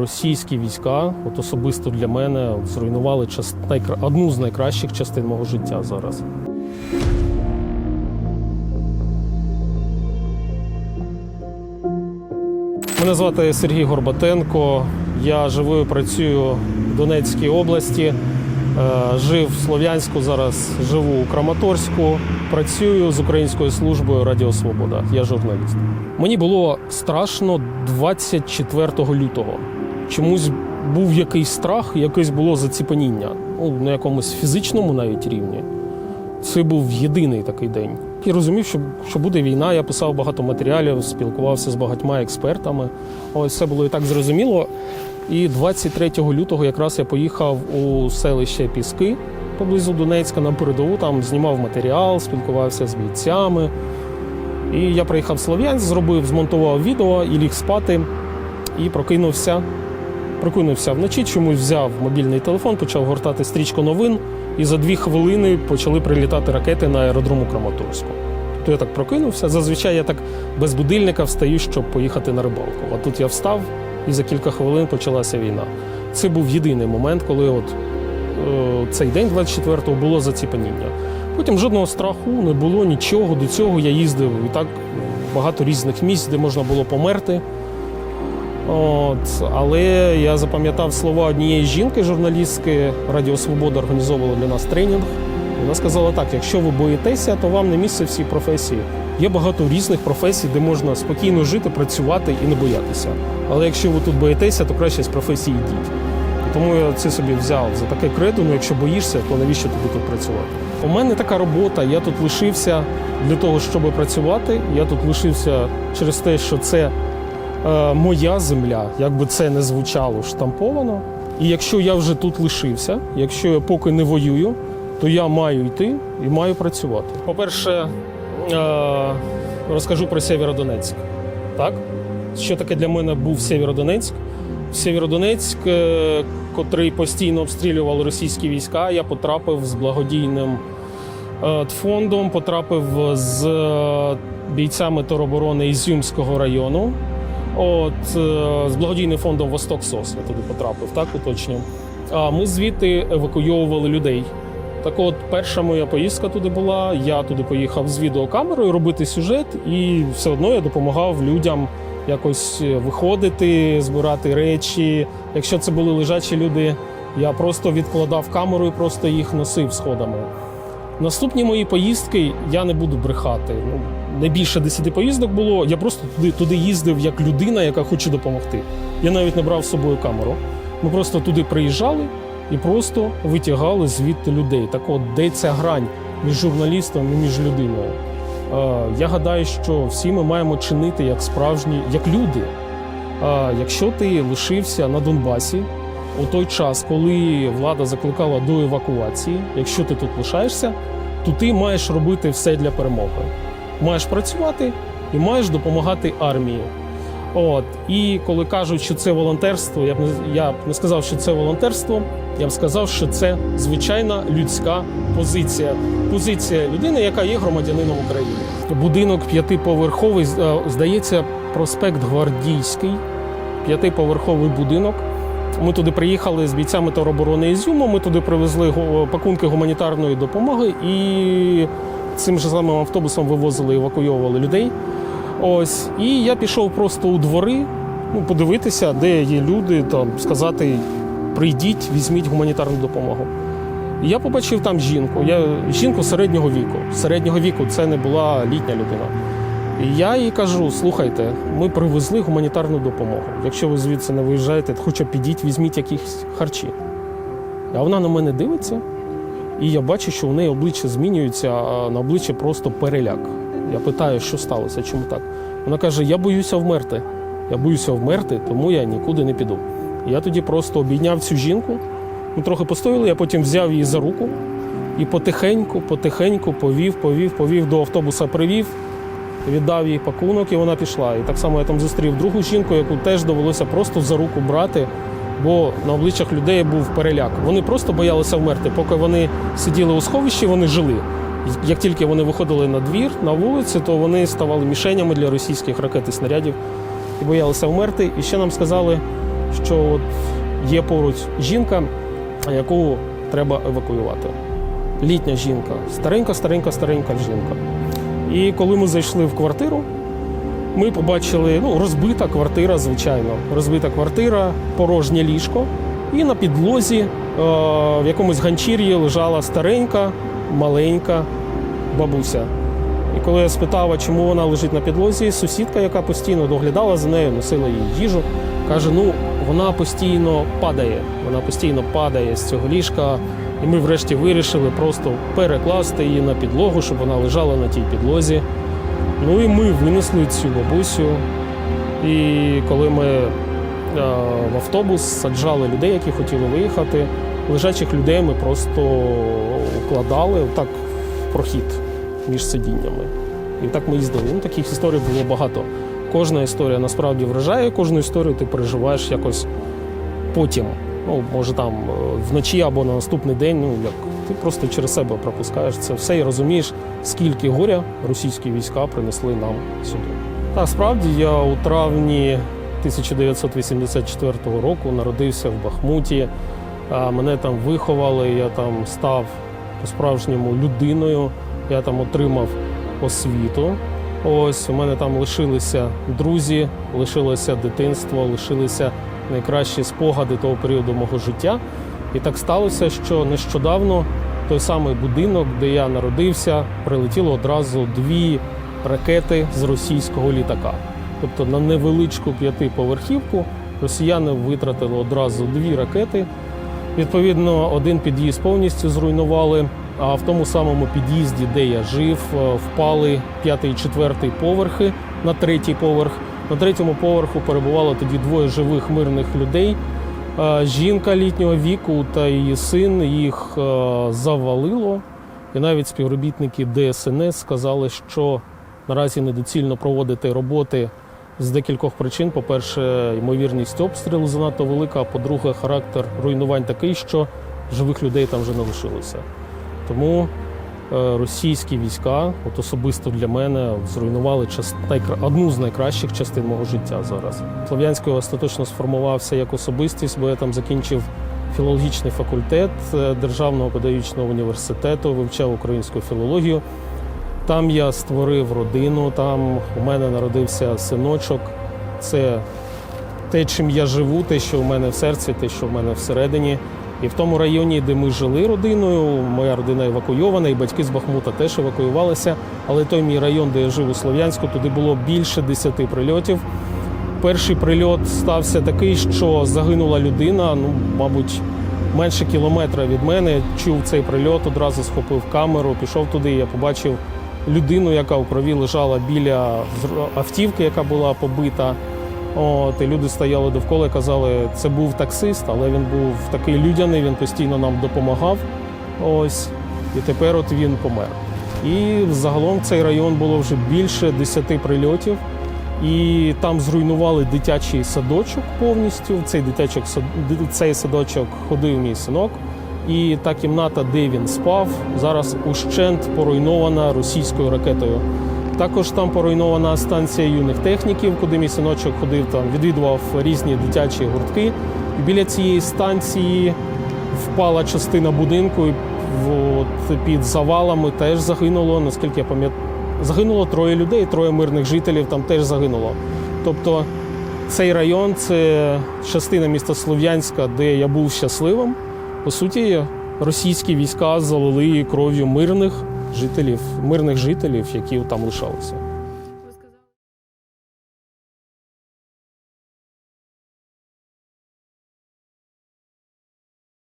Російські війська, от особисто для мене, зруйнували част... найкра... одну з найкращих частин мого життя зараз. Мене звати Сергій Горбатенко. Я живу і працюю в Донецькій області. Е, Жив в Слов'янську, зараз живу у Краматорську. Працюю з українською службою Радіо Свобода. Я журналіст. Мені було страшно 24 лютого. Чомусь був якийсь страх, якесь було заціпаніння. Ну, на якомусь фізичному навіть рівні. Це був єдиний такий день. Я розумів, що, що буде війна. Я писав багато матеріалів, спілкувався з багатьма експертами. Ось все було і так зрозуміло. І 23 лютого якраз я поїхав у селище Піски поблизу Донецька на передову. Там знімав матеріал, спілкувався з бійцями. І я приїхав в Слов'янськ, зробив, змонтував відео і ліг спати. І прокинувся. Прокинувся вночі, чомусь взяв мобільний телефон, почав гортати стрічку новин, і за дві хвилини почали прилітати ракети на аеродрому Краматорську. То я так прокинувся. Зазвичай я так без будильника встаю, щоб поїхати на рибалку. А тут я встав, і за кілька хвилин почалася війна. Це був єдиний момент, коли от е, цей день, 24-го, було заціпаніння. Потім жодного страху не було, нічого. До цього я їздив і так багато різних місць, де можна було померти. От, але я запам'ятав слова однієї жінки, журналістки Радіо Свобода організовувала для нас тренінг. Вона сказала так: якщо ви боїтеся, то вам не місце в цій професії. Є багато різних професій, де можна спокійно жити, працювати і не боятися. Але якщо ви тут боїтеся, то краще з професії йдіть. Тому я це собі взяв за таке кредо. Ну якщо боїшся, то навіщо тобі тут працювати? У мене така робота. Я тут лишився для того, щоб працювати. Я тут лишився через те, що це моя земля, як би це не звучало штамповано. І якщо я вже тут лишився, якщо я поки не воюю, то я маю йти і маю працювати. По-перше, е, розкажу про Сєвєродонецьк. Так? Що таке для мене був Сєвєродонецьк? Сєвєродонецьк, е, котрий постійно обстрілювали російські війська, я потрапив з благодійним е, фондом, потрапив з е, бійцями тероборони Ізюмського району. От е, з благодійним фондом Восток СОС я туди потрапив, так уточню. А ми звідти евакуйовували людей. Так от, перша моя поїздка туди була. Я туди поїхав з відеокамерою робити сюжет, і все одно я допомагав людям якось виходити, збирати речі. Якщо це були лежачі люди, я просто відкладав камеру і просто їх носив сходами. Наступні мої поїздки я не буду брехати. Ну, не більше 10 поїздок було. Я просто туди, туди їздив як людина, яка хоче допомогти. Я навіть не брав з собою камеру. Ми просто туди приїжджали і просто витягали звідти людей. Так от, де ця грань між журналістом і між людиною? Я гадаю, що всі ми маємо чинити як справжні, як люди. Якщо ти лишився на Донбасі у той час, коли влада закликала до евакуації, якщо ти тут лишаєшся, то ти маєш робити все для перемоги. Маєш працювати і маєш допомагати армії. От і коли кажуть, що це волонтерство, я б не я б не сказав, що це волонтерство. Я б сказав, що це звичайна людська позиція. Позиція людини, яка є громадянином України. Будинок п'ятиповерховий, е, здається, проспект Гвардійський, п'ятиповерховий будинок. Ми туди приїхали з бійцями тероборони Ізюму. Ми туди привезли пакунки гуманітарної допомоги і цим же самим автобусом вивозили, евакуйовували людей. Ось, і я пішов просто у двори, ну, подивитися, де є люди, там сказати: прийдіть, візьміть гуманітарну допомогу. І я побачив там жінку. Я жінку середнього віку. Середнього віку це не була літня людина. І я їй кажу: слухайте, ми привезли гуманітарну допомогу. Якщо ви звідси не виїжджаєте, хоча підіть, візьміть якісь харчі. А вона на мене дивиться, і я бачу, що у неї обличчя змінюється, а на обличчі просто переляк. Я питаю, що сталося, чому так? Вона каже: Я боюся вмерти. Я боюся вмерти, тому я нікуди не піду. Я тоді просто обійняв цю жінку. Ми трохи постояли, я потім взяв її за руку і потихеньку, потихеньку повів, повів, повів до автобуса, привів, віддав їй пакунок, і вона пішла. І так само я там зустрів другу жінку, яку теж довелося просто за руку брати, бо на обличчях людей був переляк. Вони просто боялися вмерти. Поки вони сиділи у сховищі, вони жили. Як тільки вони виходили на двір, на вулицю, то вони ставали мішенями для російських ракет і снарядів і боялися вмерти. І ще нам сказали, що от є поруч жінка, яку треба евакуювати. Літня жінка, старенька, старенька, старенька жінка. І коли ми зайшли в квартиру, ми побачили ну, розбита квартира, звичайно. Розбита квартира, порожнє ліжко. І на підлозі е, в якомусь ганчір'ї лежала старенька, маленька бабуся. І коли я спитав, чому вона лежить на підлозі, сусідка, яка постійно доглядала за нею, носила їй їжу, каже: ну вона постійно падає. Вона постійно падає з цього ліжка. І ми врешті вирішили просто перекласти її на підлогу, щоб вона лежала на тій підлозі. Ну і ми винесли цю бабусю. І коли ми е, в автобус саджали людей, які хотіли виїхати, лежачих людей ми просто укладали так в прохід між сидіннями. І так ми їздили. Ну, таких історій було багато. Кожна історія насправді вражає, кожну історію ти переживаєш якось потім. Ну, може там е, вночі або на наступний день, ну як ти просто через себе пропускаєш це все і розумієш, скільки горя російські війська принесли нам сюди. Та справді я у травні 1984 року народився в Бахмуті. Мене там виховали, я там став по-справжньому людиною, я там отримав освіту. Ось у мене там лишилися друзі, лишилося дитинство, лишилися найкращі спогади того періоду мого життя. І так сталося, що нещодавно той самий будинок, де я народився, прилетіло одразу дві ракети з російського літака. Тобто на невеличку п'ятиповерхівку росіяни витратили одразу дві ракети. Відповідно, один під'їзд повністю зруйнували. А в тому самому під'їзді, де я жив, е, впали п'ятий і четвертий поверхи на третій поверх. На третьому поверху перебувало тоді двоє живих мирних людей. Е, Жінка літнього віку та її син їх е, завалило. І навіть співробітники ДСНС сказали, що наразі недоцільно проводити роботи з декількох причин. По-перше, ймовірність обстрілу занадто велика. А по-друге, характер руйнувань такий, що живих людей там вже не лишилося. Тому російські війська, от особисто для мене, зруйнували одну з найкращих частин мого життя зараз. Слов'янський остаточно сформувався як особистість, бо я там закінчив філологічний факультет е, Державного педагогічного університету, вивчав українську філологію. Там я створив родину, там у мене народився синочок. Це те, чим я живу, те, що в мене в серці, те, що в мене всередині. І в тому районі, де ми жили родиною, моя родина евакуйована, і батьки з Бахмута теж евакуювалися. Але той мій район, де я жив у Слов'янську, туди було більше десяти прильотів. Перший прильот стався такий, що загинула людина, ну, мабуть, менше кілометра від мене. Чув цей прильот, одразу схопив камеру, пішов туди. Я побачив людину, яка у крові лежала біля автівки, яка була побита. От, і люди стояли довкола і казали, це був таксист, але він був такий людяний, він постійно нам допомагав. Ось. І тепер от він помер. І загалом цей район було вже більше 10 прильотів. І там зруйнували дитячий садочок повністю. Цей дитячок цей садочок ходив мій синок. І та кімната, де він спав, зараз ущент поруйнована російською ракетою. Також там поруйнована станція юних техніків, куди мій синочок ходив, там відвідував різні дитячі гуртки. Біля цієї станції впала частина будинку. і От, під завалами теж загинуло, наскільки я пам'ятаю. Загинуло троє людей, троє мирних жителів там теж загинуло. Тобто цей район це частина міста Слов'янська, де я був щасливим. По суті, російські війська залили кров'ю мирних жителів, мирних жителів, які там лишалися.